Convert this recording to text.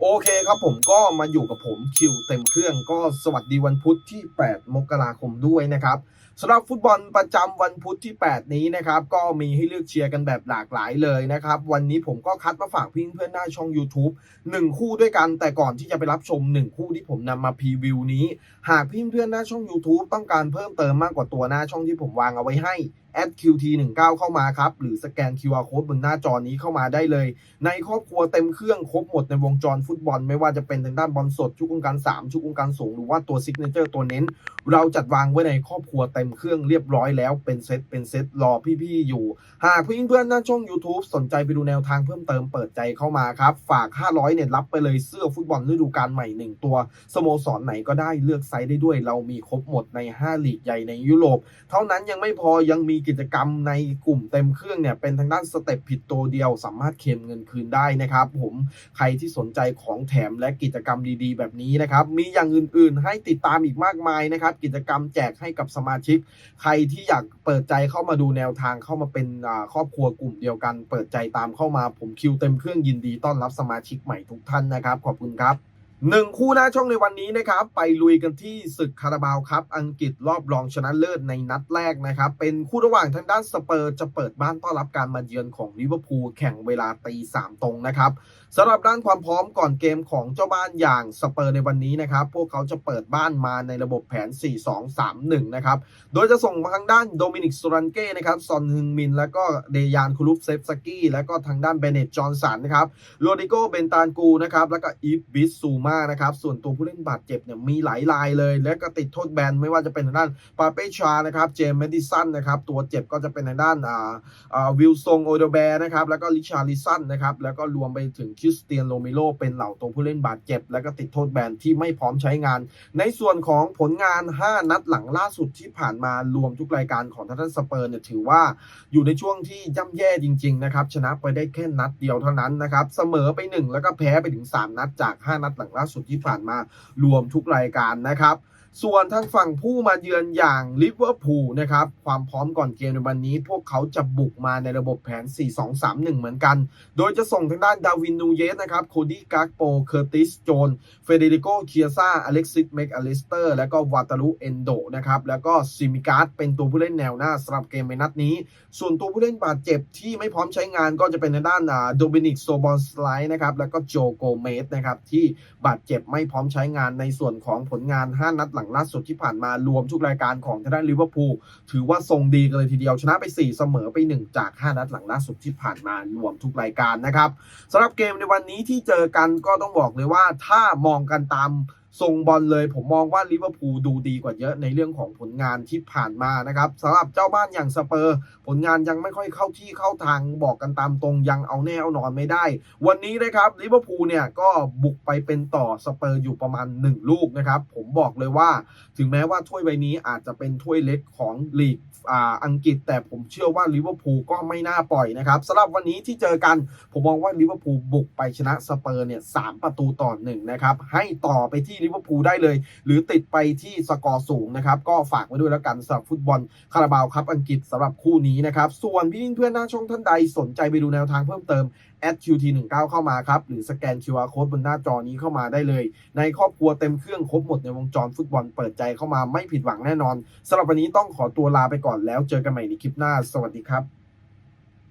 โอเคครับผมก็มาอยู่กับผมคิวเต็มเครื่องก็สวัสดีวันพุธที่ 8 มกราคมด้วยนะครับสำหรับฟุตบอลประจำวันพุธที่ 8 นี้นะครับ ก็มีให้เลือกเชียร์กันแบบหลากหลายเลยนะครับ วันนี้ผมก็คัดมาฝากพี่เพื่อนหน้าช่อง YouTube 1 คู่ด้วยกัน แต่ก่อนที่จะไปรับชม 1 คู่ที่ผมนำมาพรีวิวนี้ หากพี่เพื่อนหน้าช่อง YouTube ต้องการเพิ่มเติมมากกว่าตัวหน้าช่องที่ผมวางเอาไว้ให้แอด @qt19 เข้ามาครับ หรือสแกน QR Code บนหน้าจอนี้เข้ามาได้เลย ในครอบครัวเต็มเครื่องครบหมดในวงจรฟุตบอล ไม่ว่าจะเป็นทางด้านบอลสด ชุกองการ 3 ชุกองการสูง หรือว่าตัวซิกเนเจอร์ตัวเน้น เราจัดวางไว้ในครอบครัวเต็มเครื่องเรียบร้อยแล้วเป็นเซตเป็นเซตรอพี่ๆอยู่ หากพี่เพื่อนๆหน้าช่อง YouTube สนใจไปดูแนวทางเพิ่มเติมเปิดใจเข้ามาครับ ฝาก 500 เนี่ยรับไปเลยเสื้อฟุตบอลฤดูกาลใหม่ 1 ตัวสโมสรไหนก็ได้เลือกไซส์ได้ด้วย เรามีครบหมดใน 5 ลีกใหญ่ในยุโรป เท่านั้นยังไม่พอยังมีกิจกรรมในกลุ่มเต็มเครื่องเนี่ยเป็นทางด้านสเต็ปผิดตัวเดียว สามารถเคลมเงินคืนได้นะครับ ผมใครที่สนใจของแถมและกิจกรรมดีๆ แบบนี้นะครับ มีอย่างอื่นๆ ให้ติดตามอีกมากมายนะครับ กิจกรรมแจกให้กับสมาชิก ใครที่อยากเปิดใจเข้ามาดูแนวทางเข้ามาเป็นครอบครัวกลุ่มเดียวกัน เปิดใจตามเข้ามาผมคิวเต็มเครื่องยินดีต้อนรับสมาชิกใหม่ทุกท่านนะครับ ขอบคุณครับ หนึ่งคู่หน้าช่องในวันนี้นะครับ ไปลุยกันที่ศึกคาราบาวครับ อังกฤษรอบรองชนะเลิศในนัดแรกนะครับ เป็นคู่ระหว่างทางด้านสเปอร์จะเปิดบ้านต้อนรับการมาเยือนของลิเวอร์พูลแข่งเวลาตีสามตรงนะครับสำหรับด้านความพร้อมก่อนเกมของเจ้าบ้านอย่างสเปอร์ในวันนี้นะครับ พวกเขาจะเปิดบ้านมาในระบบแผน 4-2-3-1 นะครับ โดยจะส่งมาทางด้านโดมินิกซูรันเก้นะครับซอนฮึงมิน แล้วก็เดยานคูลุฟเซฟสกี้แล้วก็ทางด้านเบเนตจอห์นสันนะครับโรดิโกเบนตานกูนะครับแล้วก็อีฟบิสซูมานะครับ ส่วนตัวผู้เล่นบาดเจ็บเนี่ยมีหลายรายเลย และก็ติดโทษแบนไม่ว่าจะเป็นทางด้านปาเป้ชานะครับเจมส์เมดิสันนะครับตัวเจ็บก็จะเป็นทางด้านอ่าอ่าวิลซงโอเดแบร์นะครับแล้วก็ลิชาริสันนะครับแล้วก็รวมไปถึงคริสเตียนโรเมโรเป็นเหล่าตัวผู้เล่นบาดเจ็บ แล้วก็ติดโทษแบนที่ไม่พร้อมใช้งาน ในส่วนของผลงาน 5 นัดหลังล่าสุดที่ผ่านมารวมทุกรายการของทางด้านสเปอร์เนี่ยถือว่าอยู่ในช่วงที่ย่ำแย่จริง ๆ นะครับ ชนะไปได้แค่นัดเดียวเท่านั้นนะครับ เสมอไป 1 แล้วก็แพ้ไปถึง 3 นัดจาก 5 นัดหลังล่าสุดที่ผ่านมารวมทุกรายการนะครับ ส่วนทางฝั่งผู้มาเยือนอย่างลิเวอร์พูลนะครับ ความพร้อมก่อนเกมในวันนี้ พวกเขาจะบุกมาในระบบแผน 4-2-3-1 เหมือนกัน โดยจะส่งทางด้านดาวินนูเยสนะครับโคดี้กากโป เคอร์ติส โจน เฟเดริโกเคียซ่าอเล็กซิสเมกอลิสเตอร์ แล้วก็วาตาลุเอนโดนะครับ แล้วก็ซิมิการ์ดเป็นตัวผู้เล่นแนวหน้าสำหรับเกมในนัดนี้ ส่วนตัวผู้เล่นบาดเจ็บที่ไม่พร้อมใช้งานก็จะเป็นทางด้านโดมินิกโซบอนสไลด์นะครับ แล้วก็โจโกเมสนะครับที่บาดเจ็บไม่พร้อมใช้งานในส่วนของผลงาน 5 นัดหลังล่าสุดที่ผ่านมารวมทุกรายการของทางด้านลิเวอร์พูลถือว่าทรงดีกันเลยทีเดียวชนะไป 4 เสมอไป 1 จาก 5 นัดหลังล่าสุดที่ผ่านมารวมทุกรายการนะครับสำหรับเกมในวันนี้ที่เจอกันก็ต้องบอกเลยว่าถ้ามองกันตาม ทรงบอลเลย ผมมองว่าลิเวอร์พูลดูดีกว่าเยอะในเรื่องของผลงานที่ผ่านมานะครับสำหรับเจ้าบ้านอย่างสเปอร์ ผลงานยังไม่ค่อยเข้าที่เข้าทางบอกกันตามตรงยังเอาแน่เอานอนไม่ได้ วันนี้นะครับลิเวอร์พูลเนี่ยก็บุกไปเป็นต่อสเปอร์อยู่ประมาณ 1 ลูกนะครับ ผมบอกเลยว่า ถึงแม้ว่าถ้วยใบนี้อาจจะเป็นถ้วยเล็กของลีกอ,อังกฤษ แต่ผมเชื่อว่าลิเวอร์พูลก็ไม่น่าปล่อยนะครับสำหรับวันนี้ที่เจอกัน ผมมองว่าลิเวอร์พูลบุกไปชนะสเปอร์เนี่ยสามประตูต่อหนึ่งนะครับให้ต่อไปที่ลิเวอร์พูลได้เลย หรือติดไปที่สกอร์สูงนะครับ ก็ฝากไว้ด้วยแล้วกันสำหรับฟุตบอลคาราบาวครับอังกฤษสำหรับคู่นี้นะครับ ส่วนพี่เพื่อนหน้าช่องท่านใดสนใจไปดูแนวทางเพิ่มเติม @qt19 เข้ามาครับ หรือสแกน QR Code บนหน้าจอนี้เข้ามาได้เลย ในครอบครัวเต็มเครื่องครบหมดในวงจรฟุตบอลเปิดใจเข้ามาไม่ผิดหวังแน่นอนสำหรับวันนี้ต้องขอตัวลาไปก่อนแล้วเจอกันใหม่ในคลิปหน้า สวัสดีครับ